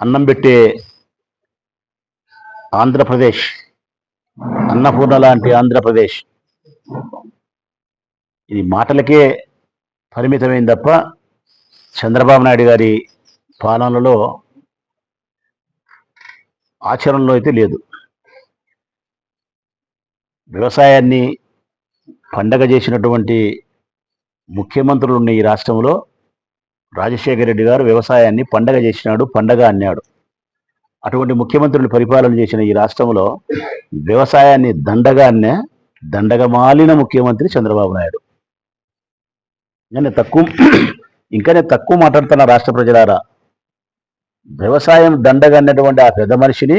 అన్నం పెట్టే ఆంధ్రప్రదేశ్ అన్నపూర్ణ లాంటి ఆంధ్రప్రదేశ్. ఇది మాటలకే పరిమితమైంది తప్ప చంద్రబాబు నాయుడు గారి పాలనలో ఆచరణలో అయితే లేదు. వ్యవసాయాన్ని పండగ చేసినటువంటి ముఖ్యమంత్రులు ఉన్న ఈ రాష్ట్రంలో రాజశేఖర రెడ్డి గారు వ్యవసాయాన్ని పండగ చేసినాడు పండగ అన్నాడు. అటువంటి ముఖ్యమంత్రులు పరిపాలన చేసిన ఈ రాష్ట్రంలో వ్యవసాయాన్ని దండగా అన్నే దండగా మాలిన ముఖ్యమంత్రి చంద్రబాబు నాయుడు. నేను తక్కువ ఇంకా నేను తక్కువ మాట్లాడుతున్న రాష్ట్ర ప్రజలారా వ్యవసాయం దండగా అన్నటువంటి ఆ పెద్ద మనిషిని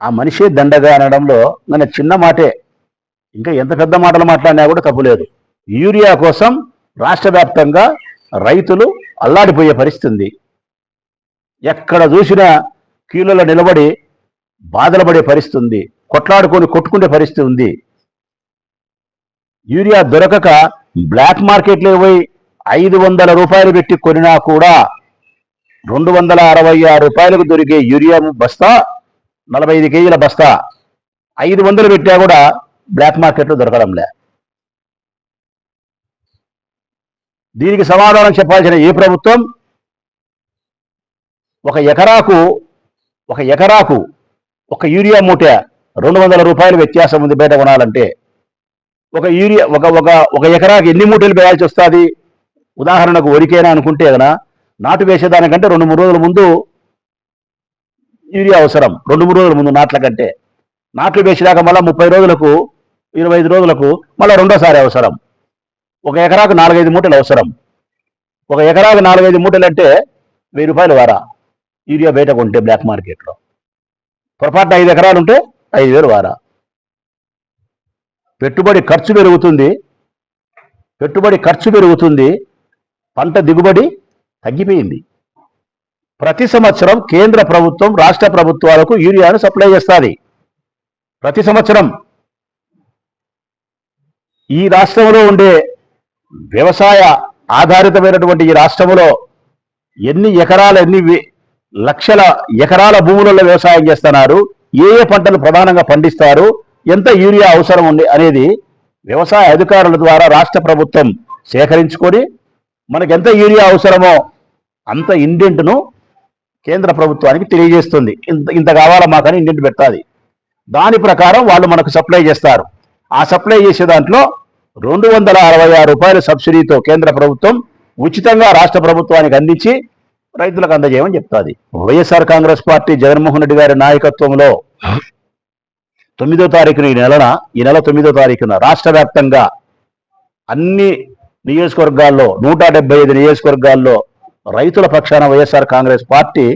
ఆ మనిషే దండగా అనడంలో నేను చిన్న మాటే ఇంకా ఎంత పెద్ద మాటలు మాట్లాడినా కూడా తప్పులేదు యూరియా కోసం రాష్ట్ర వ్యాప్తంగా రైతులు అల్లాడిపోయే పరిస్థితి ఉంది ఎక్కడ చూసినా కీళ్ళలో నిలబడి బాధలు పడే పరిస్థితి ఉంది కొట్లాడుకొని కొట్టుకునే పరిస్థితి ఉంది. యూరియా దొరకక బ్లాక్ మార్కెట్లో పోయి ఐదు వందల రూపాయలు పెట్టి కొనినా కూడా రెండు వందల అరవై ఆరు రూపాయలకు దొరికే యూరియా బస్తా నలభై ఐదు కేజీల బస్తా ఐదు వందలు పెట్టా కూడా బ్లాక్ మార్కెట్లో దొరకడంలే. దీనికి సమాధానం చెప్పాల్సిన ఏ ప్రభుత్వం? ఒక ఎకరాకు ఒక ఎకరాకు ఒక యూరియా మూట రెండు వందల రూపాయలు వ్యత్యాసం ఉంది బయట కొనాలంటే. ఒక యూరియా ఒక ఒక ఒక ఎకరాకి ఎన్ని మూటలు వేయాల్సి వస్తుంది? ఉదాహరణకు వరికేనా అనుకుంటే కదా నాటు వేసేదానికంటే రెండు మూడు రోజుల ముందు యూరియా అవసరం. రెండు మూడు రోజుల ముందు నాట్ల కంటే. నాట్లు వేసేదాకా మళ్ళీ ముప్పై రోజులకు ఇరవై ఐదు రోజులకు మళ్ళీ రెండోసారి అవసరం. ఒక ఎకరాకు నాలుగైదు మూటలు అవసరం. ఒక ఎకరాకు నాలుగైదు మూటలు అంటే వెయ్యి రూపాయలు వారా. యూరియా బయట కొంటే బ్లాక్ మార్కెట్లో పొరపాటున ఐదు ఎకరాలు ఉంటే ఐదు వేలు వారా. పెట్టుబడి ఖర్చు పెరుగుతుంది. పెట్టుబడి ఖర్చు పెరుగుతుంది. పంట దిగుబడి తగ్గిపోయింది. ప్రతి సంవత్సరం కేంద్ర ప్రభుత్వం రాష్ట్ర ప్రభుత్వాలకు యూరియాను సప్లై చేస్తుంది. ప్రతి సంవత్సరం ఈ రాష్ట్రంలో ఉండే వ్యవసాయ ఆధారితమైనటువంటి ఈ రాష్ట్రంలో ఎన్ని ఎకరాల ఎన్ని లక్షల ఎకరాల భూములలో వ్యవసాయం చేస్తున్నారు ఏ ఏ పంటలు ప్రధానంగా పండిస్తారు ఎంత యూరియా అవసరం ఉంది అనేది వ్యవసాయ అధికారుల ద్వారా రాష్ట్ర ప్రభుత్వం సేకరించుకొని మనకు ఎంత యూరియా అవసరమో అంత ఇండెంట్ను కేంద్ర ప్రభుత్వానికి తెలియజేస్తుంది. ఇంత ఇంత కావాలా మాకని ఇండెంట్ పెట్టాలి. దాని ప్రకారం వాళ్ళు మనకు సప్లై చేస్తారు. ఆ సప్లై చేసే దాంట్లో రెండు వందల అరవై ఆరు రూపాయల సబ్సిడీతో కేంద్ర ప్రభుత్వం ఉచితంగా రాష్ట్ర ప్రభుత్వానికి అందించి రైతులకు అందజేయమని చెప్తాది. వైఎస్ఆర్ కాంగ్రెస్ పార్టీ జగన్మోహన్ రెడ్డి గారి నాయకత్వంలో తొమ్మిదో తారీఖున ఈ నెలన ఈ నెల తొమ్మిదో తారీఖున రాష్ట్ర వ్యాప్తంగా అన్ని నియోజకవర్గాల్లో నూట డెబ్బై ఐదు నియోజకవర్గాల్లో రైతుల పక్షాన వైఎస్ఆర్ కాంగ్రెస్ పార్టీ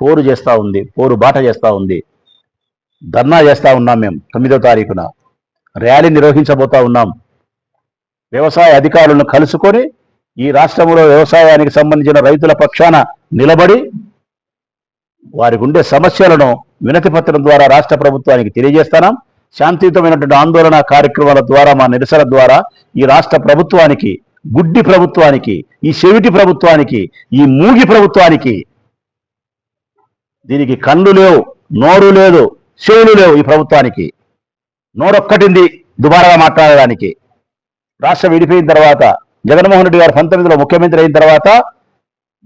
పోరు చేస్తా ఉంది పోరు బాట చేస్తూ ఉంది. ధర్నా చేస్తా ఉన్నాం మేము తొమ్మిదో తారీఖున. ర్యాలీ నిర్వహించబోతా ఉన్నాం. వ్యవసాయ అధికారులను కలుసుకొని ఈ రాష్ట్రంలో వ్యవసాయానికి సంబంధించిన రైతుల పక్షాన నిలబడి వారికి ఉండే సమస్యలను వినతి పత్రం ద్వారా రాష్ట్ర ప్రభుత్వానికి తెలియజేస్తున్నాం. శాంతియుతమైనటువంటి ఆందోళన కార్యక్రమాల ద్వారా మా నిరసన ద్వారా ఈ రాష్ట్ర ప్రభుత్వానికి గుడ్డి ప్రభుత్వానికి ఈ చెవిటి ప్రభుత్వానికి ఈ మూగి ప్రభుత్వానికి దీనికి కళ్ళు లేవు నోరు లేదు చెవులు లేవు ఈ ప్రభుత్వానికి. నోరొక్కటింది దుబారాగా మాట్లాడడానికి. రాష్ట్రం విడిపోయిన తర్వాత జగన్మోహన్ రెడ్డి గారు పంతొమ్మిదిలో ముఖ్యమంత్రి అయిన తర్వాత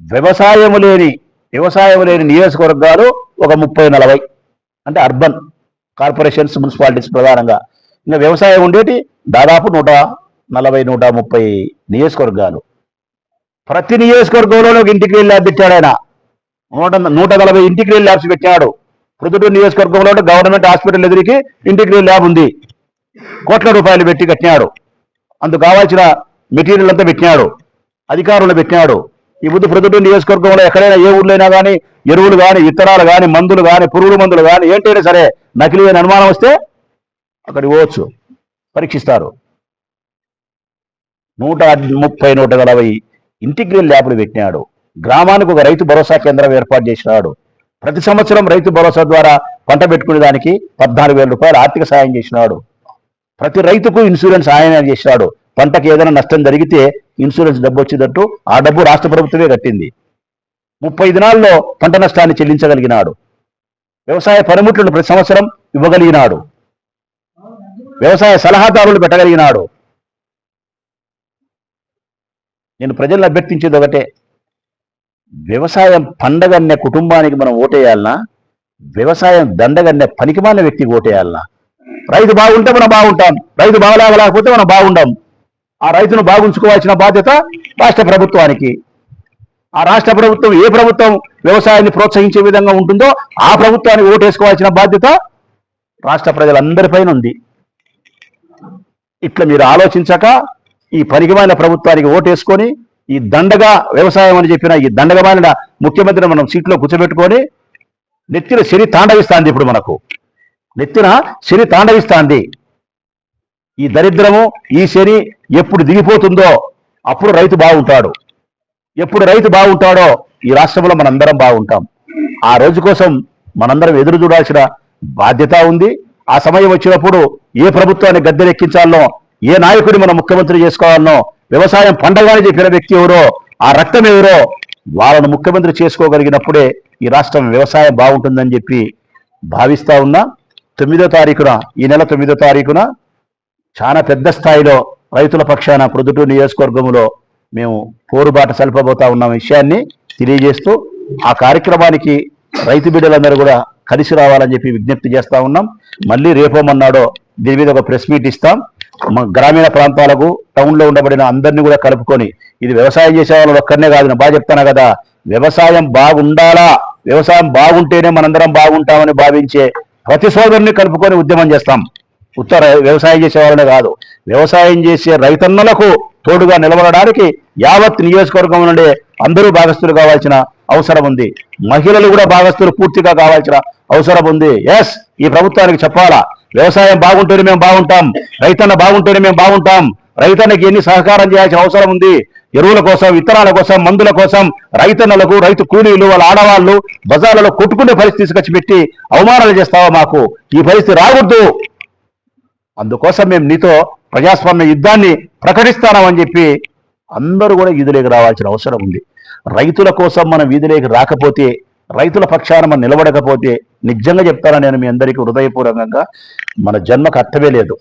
వ్యవసాయము లేని వ్యవసాయం లేని నియోజకవర్గాలు ఒక ముప్పై నలభై. అంటే అర్బన్ కార్పొరేషన్స్ మున్సిపాలిటీస్ ప్రధానంగా. ఇంకా వ్యవసాయం ఉండేటి దాదాపు నూట నలభై నూట ముప్పై నియోజకవర్గాలు. ప్రతి నియోజకవర్గంలో ఒక ఇంటిగ్రేట్ ల్యాబ్ పెట్టాడు ఆయన. నూట నూట నలభై ఇంటిగ్రేట్ ల్యాబ్స్ పెట్టాడు. ప్రొద్దుటూరు నియోజకవర్గంలో గవర్నమెంట్ హాస్పిటల్ ఎదురికి ఇంటిగ్రేట్ ల్యాబ్ ఉంది. కోట్ల రూపాయలు పెట్టి కట్టినాడు. అందుకు కావాల్సిన మెటీరియల్ అంతా పెట్టినాడు. అధికారులు పెట్టినాడు. ఈ బుద్ధి ప్రొద్దుటూరు నియోజకవర్గంలో ఎక్కడైనా ఏ ఊర్లైనా కానీ ఎరువులు కానీ విత్తనాలు కానీ మందులు కానీ పురుగుల మందులు కానీ ఏంటైనా సరే నకిలీ అని అనుమానం వస్తే అక్కడికి పోవచ్చు. పరీక్షిస్తారు. నూట ముప్పై నూట నలభై ఇంటిగ్రేల్ ల్యాబ్లు పెట్టినాడు. గ్రామానికి ఒక రైతు భరోసా కేంద్రం ఏర్పాటు చేసినాడు. ప్రతి సంవత్సరం రైతు భరోసా ద్వారా పంట పెట్టుకునే దానికి పద్నాలుగు వేల రూపాయలు ఆర్థిక సాయం చేసినాడు. ప్రతి రైతుకు ఇన్సూరెన్స్ ఆయన చేశాడు. పంటకు ఏదైనా నష్టం జరిగితే ఇన్సూరెన్స్ డబ్బు వచ్చేటట్టు ఆ డబ్బు రాష్ట్ర ప్రభుత్వమే కట్టింది. ముప్పై దినాల్లో పంట నష్టాన్ని చెల్లించగలిగినాడు. వ్యవసాయ పనిముట్లను ప్రతి సంవత్సరం ఇవ్వగలిగినాడు. వ్యవసాయ సలహాదారులు పెట్టగలిగినాడు. నేను ప్రజలను అభ్యర్థించేది ఒకటే. వ్యవసాయం పండగన్నే కుటుంబానికి మనం ఓటేయాలనా? వ్యవసాయం దండగన్నే పనికిమాలిన వ్యక్తికి ఓటేయాలనా? రైతు బాగుంటే మనం బాగుంటాం. రైతు బాగలేకపోతే మనం బాగుంటాం ఆ రైతును బాగుంచుకోవాల్సిన బాధ్యత రాష్ట్ర ప్రభుత్వానికి. ఆ రాష్ట్ర ప్రభుత్వం ఏ ప్రభుత్వం వ్యవసాయాన్ని ప్రోత్సహించే విధంగా ఉంటుందో ఆ ప్రభుత్వానికి ఓటేసుకోవాల్సిన బాధ్యత రాష్ట్ర ప్రజలందరిపైన ఉంది. ఇట్లా మీరు ఆలోచించక ఈ పనికిమైన ప్రభుత్వానికి ఓటేసుకొని ఈ దండగా వ్యవసాయం అని చెప్పిన ఈ దండగమైన ముఖ్యమంత్రిని మనం సీట్లో కూర్చోబెట్టుకొని నెత్తిన శని తాండవిస్తాంది ఇప్పుడు మనకు. నెత్తిన శని తాండవిస్తాంది. ఈ దరిద్రము ఈ శని ఎప్పుడు దిగిపోతుందో అప్పుడు రైతు బాగుంటాడు. ఎప్పుడు రైతు బాగుంటాడో ఈ రాష్ట్రంలో మనందరం బాగుంటాం. ఆ రోజు కోసం మనందరం ఎదురు చూడాల్సిన బాధ్యత ఉంది. ఆ సమయం వచ్చినప్పుడు ఏ ప్రభుత్వాన్ని గద్దెనెక్కించాలనో ఏ నాయకుడిని మనం ముఖ్యమంత్రి చేసుకోవాలనో వ్యవసాయం పండగానే చెప్పిన వ్యక్తి ఎవరో ఆ రక్తం ఎవరో వాళ్ళను ముఖ్యమంత్రి చేసుకోగలిగినప్పుడే ఈ రాష్ట్రం వ్యవసాయం బాగుంటుందని చెప్పి భావిస్తా ఉన్నా. తొమ్మిదో తారీఖున ఈ నెల తొమ్మిదో తారీఖున చాలా పెద్ద స్థాయిలో రైతుల పక్షాన ప్రొద్దుటూరు నియోజకవర్గంలో మేము పోరుబాట సల్పబోతా ఉన్న విషయాన్ని తెలియజేస్తూ ఆ కార్యక్రమానికి రైతు బిడ్డలందరూ కూడా కలిసి రావాలని చెప్పి విజ్ఞప్తి చేస్తా ఉన్నాం. మళ్ళీ రేపోమన్నాడో దీని మీద ఒక ప్రెస్ మీట్ ఇస్తాం. గ్రామీణ ప్రాంతాలకు టౌన్లో ఉండబడిన అందరినీ కూడా కలుపుకొని ఇది వ్యవసాయం చేసే వాళ్ళు ఒక్కరినే కాదు నేను బాగా చెప్తాను కదా వ్యవసాయం బాగుండాలా? వ్యవసాయం బాగుంటేనే మనందరం బాగుంటామని భావించే ప్రతి సోదరుని కలుపుకొని ఉద్యమం చేస్తాం. ఉత్తర వ్యవసాయం చేసే వాళ్ళనే కాదు. వ్యవసాయం చేసే రైతన్నలకు తోడుగా నిలబడడానికి యావత్ నియోజకవర్గం నుండి అందరూ భాగస్తులు కావాల్సిన అవసరం ఉంది. మహిళలు కూడా భాగస్తులు పూర్తిగా కావాల్సిన అవసరం ఉంది. ఎస్ ఈ ప్రభుత్వానికి చెప్పాలా? వ్యవసాయం బాగుంటేనే మేము బాగుంటాం. రైతన్న బాగుంటేనే మేము బాగుంటాం. రైతన్నకి ఎన్ని సహకారం చేయాల్సిన అవసరం ఉంది? ఎరువుల కోసం విత్తనాల కోసం మందుల కోసం రైతన్నలకు రైతు కూలీలు వాళ్ళ ఆడవాళ్ళు బజార్లలో కొట్టుకునే పరిస్థితి తీసుకొచ్చి పెట్టి అవమానాలు చేస్తావా మాకు? ఈ పరిస్థితి రావద్దు అందుకోసం మేము నీతో ప్రజాస్వామ్య యుద్ధాన్ని ప్రకటిస్తామని చెప్పి అందరూ కూడా వీధిలోకి రావాల్సిన అవసరం ఉంది. రైతుల కోసం మనం వీధిలోకి రాకపోతే రైతుల పక్షాన మనం నిలబడకపోతే నిజంగా చెప్తాను నేను మీ అందరికీ హృదయపూర్వకంగా మన జన్మకు అర్థమే లేదు.